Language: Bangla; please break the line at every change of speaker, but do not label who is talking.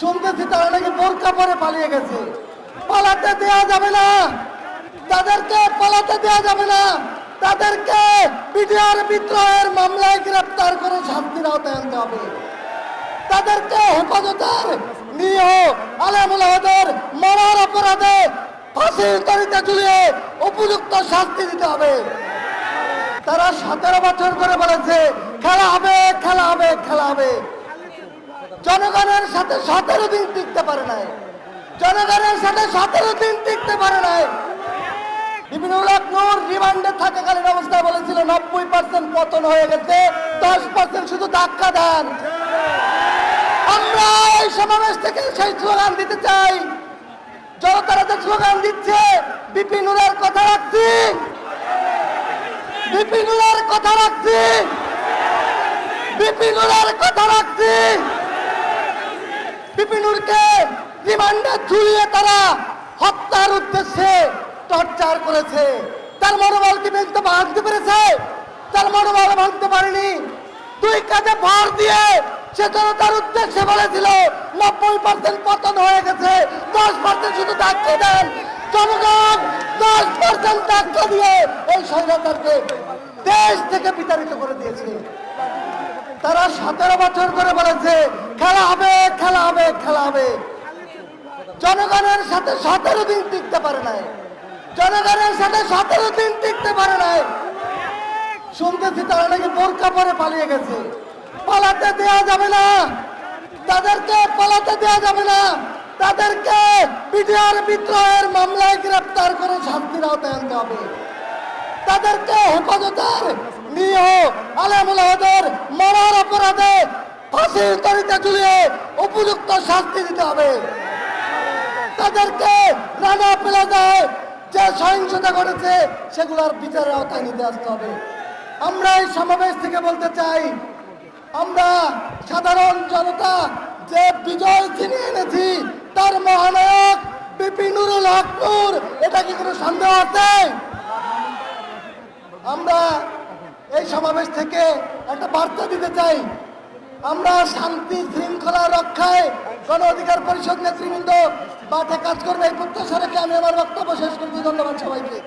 শুনতেছি তারা নাকি বোরকা পরে পালিয়ে গেছে। পালাতে দেওয়া যাবে না। তাদেরকে পালাতে দেওয়া যাবে না। তাদেরকে বিডিআর বিদ্রোহের মামলায় গ্রেপ্তার করে শাস্তির আওতায় আনতে হবে। তাদেরকে হেফাজতের নিয়ে আলেমুলাহদের মরার অপরাধে ফাঁসির তরিতে ঝুলিয়ে উপযুক্ত শাস্তি দিতে হবে। তারা সতেরো বছর করে বলেছে, খেলা হবে খেলা হবে খেলা হবে। জনগণের সাথে সতেরো দিন টিকতে পারে নাই। জনগণের সাথে সতেরো দিন টিকতে পারে নাই। রিমান্ডে নব্বই পার্সেন্ট পতন হয়ে গেছে, দশ পার্সেন্ট শুধু আমরা সমাবেশ থেকে সেই দিতে চাই। কথা রাখছি। কথা রাখছি। কথা রাখছি। রিমান্ডে ঝুলিয়ে তারা হত্যার উদ্দেশ্যে টর্চার করেছে। তার মনোবল কি ভাঙতে ভাঙতে পেরেছে? তার মনোবল ভাঙতে পারেনি। দুই কাজে ভর দিয়ে সে জনতার উদ্দেশ্যে বলেছিল, নব্বই পার্সেন্ট পতন হয়ে গেছে, দশ পার্সেন্ট শুধু ধাক্কা দেন। জনগণ দশ পার্সেন্ট ধাক্কা দিয়ে এই স্বৈরাচারকে দেশ থেকে বিতাড়িত করে দিয়েছে। তারা সতেরো বছর করে বলেছে, খেলা হবে খেলা হবে জনগণের সাথে সতেরো দিন টিকতে পারে নাই। জনগণের সাথে সতেরো দিন টিকতে পারে নাই। শুনতেছি তারা নাকি বোরকা পরে পালিয়ে গেছে। পালাতে দেওয়া যাবে না। তাদেরকে পালাতে দেওয়া যাবে না। তাদেরকে বিডিআর বিদ্রোহের মামলায় গ্রেপ্তার করে শাস্তির আওতায় আনতে হবে। তাদেরকে হেফাজতের নিয়ে আলেমুলাহদের মরার অপরাধে ফাঁসির তরিতে ঝুলিয়ে উপযুক্ত শাস্তি দিতে হবে। তাদেরকে নানা প্লাজায় যে সহিংসতা ঘটেছে, সেগুলোর বিচারের আওতায় নিতে আসতে হবে। আমরা এই সমাবেশ থেকে বলতে চাই, আমরা সাধারণ জনতা যে বিজয় ছিনিয়ে এনেছি, তার মহানায়ক বিপিনুরুল হক নূর এটা কি কোনো সন্দেহ আছে? আমরা এই সমাবেশ থেকে একটা বার্তা দিতে চাই। আমরা শান্তি, শৃঙ্খলা রক্ষায় গণ অধিকার পরিষদ নেতৃবৃন্দ মাঠে কাজ করবে এই প্রত্যাশা রেখে আমি আমার বক্তব্য শেষ করব ধন্যবাদ সবাইকে।